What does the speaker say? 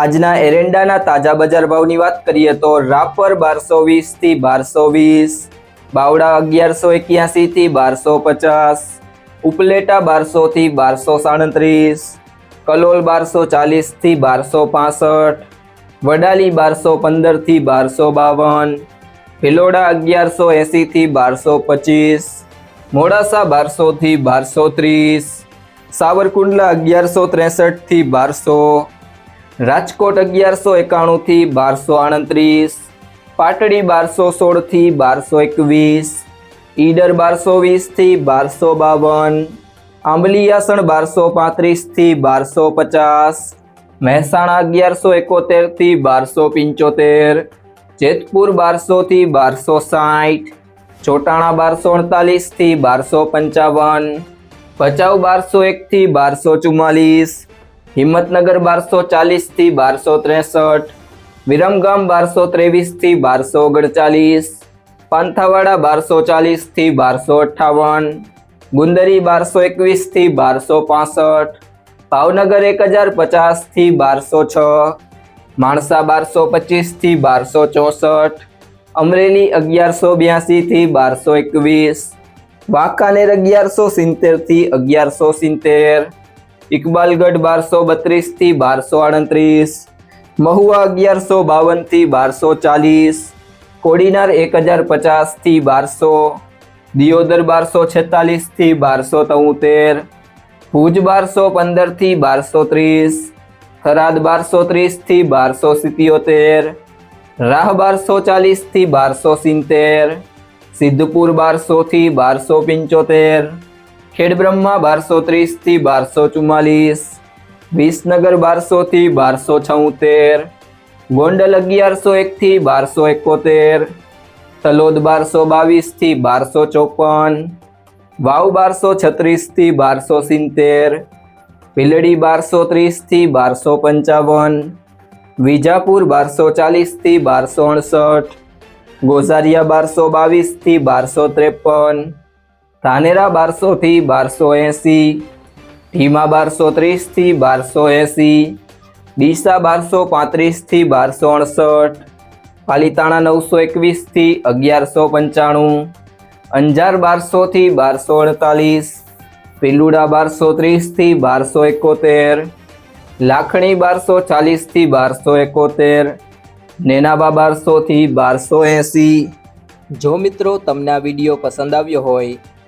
આજના એરંડાના તાજા બજાર ભાવની વાત કરીએ તો રાપર બારસો વીસથી બારસો વીસ, બાવડા અગિયારસો એક્યાસીથી બારસો પચાસ, ઉપલેટા બારસો થી બારસો સાડત્રીસ, કલોલ બારસો ચાલીસથી બારસો પાસઠ, વડાલી બારસો પંદરથી બારસો બાવન, ભિલોડા અગિયારસો એંસીથી બારસો પચીસ, મોડાસા બારસો થી બારસો ત્રીસ, સાવરકુંડલા અગિયારસો ત્રેસઠથી બારસો રાજકોટ અગિયારસો એકાણુંથી બારસો આડત્રીસ પાટડી બારસો સોળથી બારસો એકવીસ, ઈડર બારસો વીસથી બારસો બાવન આંબલીયાસણ બારસો પાંત્રીસથી બારસો પચાસ, મહેસાણા અગિયારસો એકોતેરથી બારસો પંચોતેર, જેતપુર બારસોથી બારસો સાઠ, ચોટાણા બારસો અડતાલીસથી બારસો પંચાવન, ભચાઉ બારસો એકથી બારસો ચુમ્માલીસ હિંમતનગર બારસો ચાલીસથી બારસો ત્રેસઠ, વિરમગામ બારસો ત્રેવીસથી બારસો ઓગણચાલીસ, પાંથાવાડા બારસો ચાલીસથી બારસો અઠ્ઠાવન, ગુંદરી બારસો એકવીસથી બારસો પાસઠ, ભાવનગર એક હજાર પચાસથી બારસો છ, માણસા બારસો પચીસથી બારસો ચોસઠ, અમરેલી અગિયારસો બ્યાસીથી બારસો એકવીસ, વાંકાનેર અગિયારસો સિત્તેરથી અગિયારસો સિત્તેર ઇકબાલગઢ બારસો બત્રીસથી બારસો આડત્રીસ મહુવા અગિયારસો બાવનથી બારસો ચાલીસ કોડીનાર એક હજાર પચાસથી બારસો દિયોદર બારસો છેતાલીસથી બારસો તોતેર ભુજ બારસો પંદરથી બારસો ત્રીસ થરાદ બારસો ત્રીસથી બારસો સિત્યોતેર રાહ બારસો ચાલીસથી બારસો સિત્તેર સિદ્ધપુર બારસોથી બારસો પંચોતેર ખેડબ્રહ્મા બારસો ત્રીસથી બારસો ચુમ્માલીસ, વિસનગર બારસોથી બારસો છઉતેર ગોંડલ અગિયારસો એકથી બારસો એકોતેર, તલોદ બારસો બાવીસથી બારસો ચોપન, વાવ બારસો છત્રીસથી બારસો સિત્તેર, ભીલડી બારસો ત્રીસથી બારસો પંચાવન, વિજાપુર બારસો ચાલીસથી બારસો અડસઠ, ગોઝારિયા બારસો બાવીસથી બારસો ત્રેપન ધાનેરા બારસોથી બારસો એંસી, ધીમા બારસો ત્રીસથી બારસો એંસી, ડીસા બારસો પાંત્રીસથી બારસો અડસઠ, પાલીતાણા નવસો એકવીસથી અગિયારસો પંચાણું, અંજાર બારસોથી બારસો અડતાલીસ, પિલુડા બારસો ત્રીસથી બારસો એકોતેર, લાખણી બારસો ચાલીસથી બારસો એકોતેર, નેનાબા બારસોથી બારસો એંસી. જો મિત્રો તમને આ વીડિયો પસંદ આવ્યો હોય